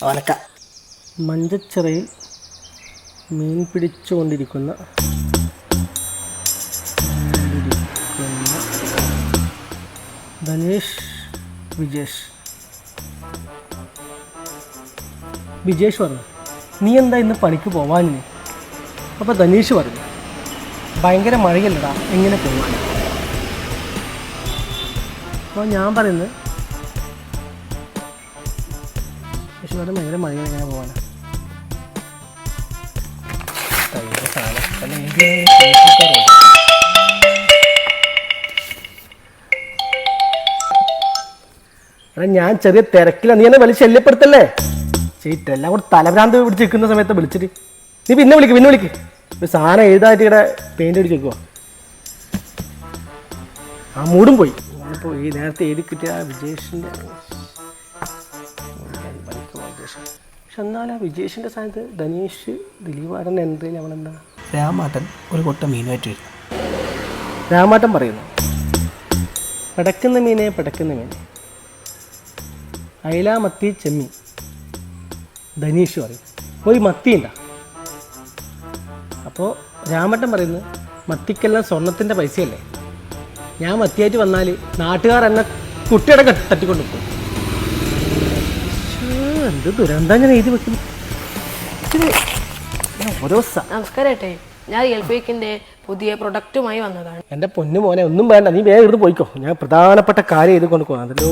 വനക്ക മഞ്ചച്ചിറയിൽ മീൻ പിടിച്ചുകൊണ്ടിരിക്കുന്ന കൊണ്ടിരിക്കുന്ന ധനേഷ് വിജേഷ്. വിജേഷ് പറഞ്ഞു നീ എന്താ ഇന്ന് പണിക്ക് പോവാനിന് അപ്പോൾ ധനീഷ് പറഞ്ഞു ഭയങ്കര മഴയല്ലടാ എങ്ങനെ പോവാൻ അപ്പോൾ ഞാൻ പറയുന്നത് പക്ഷെ ഇവിടെ മഴയാണ് ഇങ്ങനെ എനിക്ക് എടാ ഞാൻ ചെറിയ തിരക്കില്ല നീ എന്നെ വലിയ ശല്യപ്പെടുത്തല്ലേ? ചീറ്റ എല്ലാം കൂടെ തലഭ്രാന്ത് പിടിച്ചിരിക്കുന്ന സമയത്ത് വിളിച്ചിട്ട്. നീ പിന്നെ വിളിക്ക് പിന്നെ വിളിക്ക്. സാധനം എഴുതായിട്ട് ഇവിടെ പെയിന്റ് അടിച്ച് വെക്കുവോ. ആ മൂടും പോയി. ഇപ്പോൾ ഈ നേരത്തെ എഴുതി കിട്ടിയ വിജേഷിന്റെ പക്ഷെ എന്നാലും ആ വിജേഷിന്റെ സ്ഥാനത്ത് ധനീഷ് ദിലീപാടൻ എൻട്രിയിൽ നമ്മളെന്താ രാമാട്ടൻ ഒരു കൊട്ട മീനുമായിട്ട് വരുന്നു. രാമാട്ടൻ പറയുന്നു പിടക്കുന്ന മീനെ പിടക്കുന്ന മീൻ. അയല മത്തി ചെമ്മീൻ. ധനീഷ് പറയും ഒരു മത്തി ഉണ്ടാ അപ്പോൾ രാമട്ടൻ പറയുന്നു മത്തിക്കെല്ലാം സ്വർണത്തിന്റെ പൈസയല്ലേ? ഞാൻ മത്തിയായിട്ട് വന്നാൽ നാട്ടുകാർ എന്നെ കുട്ടിയുടെ കെട്ടി തട്ടിക്കൊണ്ട് പോകും എന്ത് ദുരന്തം ഞാൻ എഴുതി വെക്കുന്നു? ഓരോ നമസ്കാരട്ടെ. ഞാൻ എൽ പി എക്കിന്റെ പുതിയ പ്രൊഡക്റ്റുമായി വന്നതാണ്. എന്റെ പൊന്നു മോനെ ഒന്നും വേണ്ട നീ വേഗം എടുത്ത് പോയിക്കോ. ഞാൻ പ്രധാനപ്പെട്ട കാര്യം ചെയ്ത് കൊണ്ട് പോകാം അതിലോ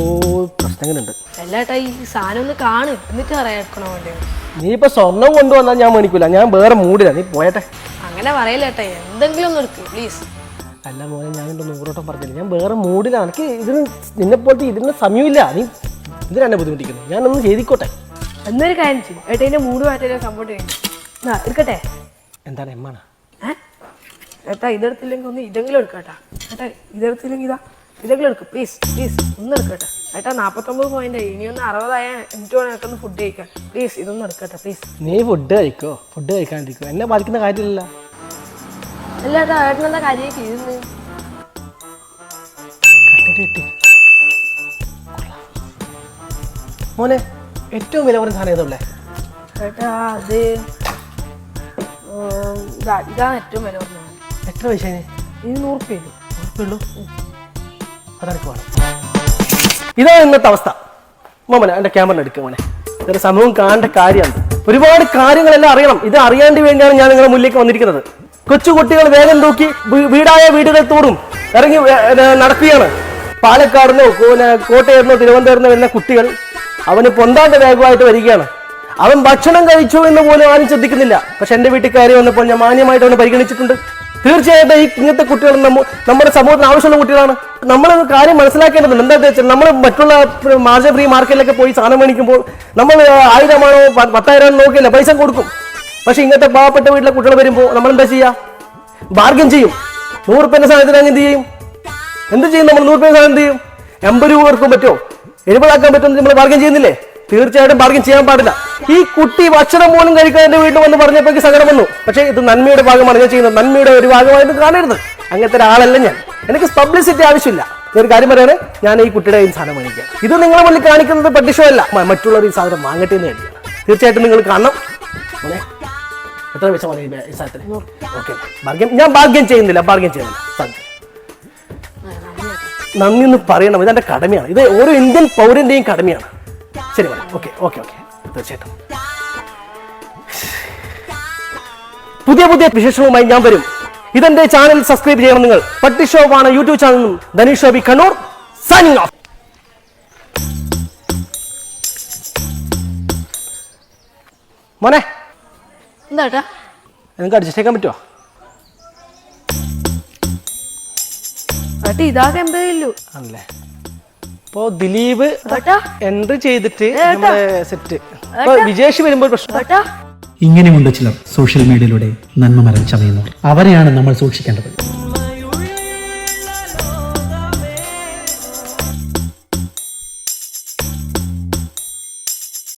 പ്രശ്നങ്ങളുണ്ട്. അല്ലാട്ടാ ഈ സാധനം ഒന്ന് കാണ്. എന്നിട്ട് എടുക്കണോ നീ ഇപ്പൊ സ്വർണം കൊണ്ടുവന്നാൽ ഞാൻ മേടിക്കൂല ഞാൻ വേറെ മൂടില്ല. നീ പോയട്ടെ. അങ്ങനെ പറയല്ലേട്ടാ എന്തെങ്കിലും ഒന്ന് എടുക്ക് പ്ലീസ് അല്ല മോനെ ഞാൻ എന്റെ നൂറോട്ടം പറഞ്ഞില്ല. ഞാൻ വേറെ മൂടില്ല. എനിക്ക് ഇതിന് നിന്നെ പോലത്തെ ഇതിന് സമയമില്ല. നീ ഇതിനെ ബുദ്ധിമുട്ടിക്കുന്നത് ഞാനൊന്നും ചെയ്തിക്കോട്ടെ എന്നൊരു കാര്യം ചെയ്യും. ഏട്ടന്റെ മൂട് മാറ്റാൻ സപ്പോർട്ട് ചെയ്യും എന്നാ എടുക്കട്ടെ? എന്താണ് എമ്മാണ് ഏട്ടാ ഇതെടുത്തില്ലെങ്കിൽ ഒന്ന് ഇതെങ്കിലും എടുക്കട്ടാ ഏട്ടാ ഇതെടുത്തില്ലെങ്കിൽ ഇതാ. ഇതെങ്കിലും എടുക്കും. പ്ലീസ് പ്ലീസ് ഒന്ന് എടുക്കട്ടെ ഏട്ടാ നാൽപ്പത്തൊമ്പത് പോയിന്റ് ഇനി ഒന്ന് അറുപതായ എനിക്ക് വേണം ഏട്ടൊന്ന് ഫുഡ് കഴിക്കാൻ. പ്ലീസ് ഇതൊന്നും എടുക്കട്ടെ പ്ലീസ് നീ ഫുഡ് കഴിക്കോ? ഫുഡ് കഴിക്കാണ്ടിരിക്കോ. എന്നെ ബാധിക്കുന്ന കാര്യമില്ല അല്ല ഏട്ടാ ഏട്ടനെന്താ കാര്യം ചെയ്യുന്നു മോനെ ഏറ്റവും വില കുറഞ്ഞ സാധനം ഏതുള്ളേ അത് ഉം, ഇതാ ഇതാണ് ഏറ്റവും വില കുറഞ്ഞത് എത്ര പൈസ ഇത് നൂറ് രൂപ ഉറപ്പുള്ളൂ അതെനിക്ക് വേണം. ഇതാണ് ഇന്നത്തെ അവസ്ഥ. മോനെ എന്റെ ക്യാമറ എടുക്കുക മോനെ. ഇതൊരു സമൂഹം കാണേണ്ട കാര്യമാണ്. ഒരുപാട് കാര്യങ്ങളെല്ലാം അറിയണം. ഇത് അറിയാണ്ട് വേണ്ടിയാണ് ഞാൻ നിങ്ങളുടെ മുന്നിലേക്ക് വന്നിരിക്കുന്നത്. കൊച്ചു കുട്ടികൾ വേഗം തൂക്കി വീ- വീടായ വീടുകൾ തോറും ഇറങ്ങി വേ- ഏ, നടക്കുകയാണ്. പാലക്കാടുന്നോ കോട്ടയത്തുനിന്നോ തിരുവനന്തപുരത്തുനിന്നോ വരുന്ന കുട്ടികൾ അവന് പൊന്താണ്ട് വേഗമായിട്ട് വരികയാണ്. അവൻ ഭക്ഷണം കഴിച്ചു എന്ന് പോലും ആരും ശ്രദ്ധിക്കുന്നില്ല. പക്ഷെ എന്റെ വീട്ടിൽ കയറി വന്നപ്പോൾ ഞാൻ മാന്യമായിട്ട് അവനെ പരിഗണിച്ചിട്ടുണ്ട്. തീർച്ചയായിട്ടും ഈ ഇങ്ങനത്തെ കുട്ടികൾ നമ്മ നമ്മുടെ സമൂഹത്തിന് ആവശ്യമുള്ള കുട്ടികളാണ്. നമ്മൾ കാര്യം മനസ്സിലാക്കേണ്ടതുണ്ട്. എന്താ വെച്ചാൽ നമ്മൾ മറ്റുള്ള മാർജ ഫ്രീ മാർക്കറ്റിലൊക്കെ പോയി സാധനം മേടിക്കുമ്പോൾ നമ്മൾ ആയിരമാണോ പത്തായിരം നോക്കില്ല പൈസ കൊടുക്കും. പക്ഷെ ഇങ്ങനത്തെ പാവപ്പെട്ട വീട്ടിലെ കുട്ടികൾ വരുമ്പോൾ നമ്മൾ എന്താ ചെയ്യുക ബാർഗൻ ചെയ്യും. നൂറ് രൂപേന്റെ സാധനത്തിന് അങ്ങ് എന്ത് ചെയ്യും? എന്ത് ചെയ്യും നമ്മൾ? നൂറ് രൂപ സാധനം എന്ത് ചെയ്യും? എൺപത് രൂപ കൊടുക്കും പറ്റുമോ? എഴുപതാക്കാൻ പറ്റുമെന്ന് നമ്മൾ ബാർഗൻ ചെയ്യുന്നില്ലേ? തീർച്ചയായിട്ടും ബാർഗൻ ചെയ്യാൻ പാടില്ല. ഈ കുട്ടി ഭക്ഷണം പോലും കഴിക്കാൻ എന്റെ വീട്ടിൽ വന്ന് പറഞ്ഞപ്പോൾ എനിക്ക് സങ്കടം വന്നു. പക്ഷേ ഇത് നന്മയുടെ ഭാഗമാണ്. ഞാൻ ചെയ്യുന്നത് നന്മയുടെ ഒരു ഭാഗമായിട്ട് കാണരുത്. അങ്ങനത്തെ ഒരാളല്ല ഞാൻ. എനിക്ക് പബ്ലിസിറ്റി ആവശ്യമില്ല. ഞാൻ ഒരു കാര്യം പറയാണ്. ഞാൻ ഈ കുട്ടിയുടെ ഈ സാധനം മേടിക്കാം ഇത് നിങ്ങളെ മുന്നിൽ കാണിക്കുന്നത് പട്ടിഷോ അല്ല. മറ്റുള്ളവർ ഈ സാധനം വാങ്ങട്ടെ എന്ന് കഴിഞ്ഞു തീർച്ചയായിട്ടും നിങ്ങൾ കാണണം. എത്ര വിഷമാണ് ഈ സാധനത്തിന്? ഓക്കെ ഭാഗ്യം ഞാൻ ഭാഗ്യം ചെയ്യുന്നില്ല. ഭാഗ്യം ചെയ്യുന്നില്ല. നന്ദി എന്ന് പറയണം. ഇതെന്റെ കടമയാണ്. ഇത് ഓരോ ഇന്ത്യൻ പൗരന്റെയും കടമയാണ്. ശരി മേഡം. Okay okay okay. തീർച്ചയായിട്ടും. പുതിയ പുതിയ വിശേഷവുമായി ഞാൻ വരും. ഇതെന്റെ ചാനൽ സബ്സ്ക്രൈബ് ചെയ്യണം നിങ്ങൾ. പട്ടി ഷോപ്പാണ് യൂട്യൂബ് ചാനലും ധനീഷ് ഷോബി കണ്ണൂർ സൈനിങ് ഓഫ് മോനെ എന്താ നിങ്ങൾക്ക് അഡ്ജസ്റ്റ് ചെയ്യാൻ പറ്റുമോ ഏട്ടാ ഇതാകെ എൺപതേ ഉള്ളൂ ആണല്ലേ? ഇപ്പോ ദിലീപ് എൻട്രി ചെയ്തിട്ട് നമ്മുടെ സെറ്റ് വിജേഷ് വരുമ്പോൾ പ്രശ്നം. ഇങ്ങനെയുണ്ട് ചിലർ സോഷ്യൽ മീഡിയയിലൂടെ നന്മ മരം ചമയുന്നവർ അവരെയാണ് നമ്മൾ സൂക്ഷിക്കേണ്ടത്.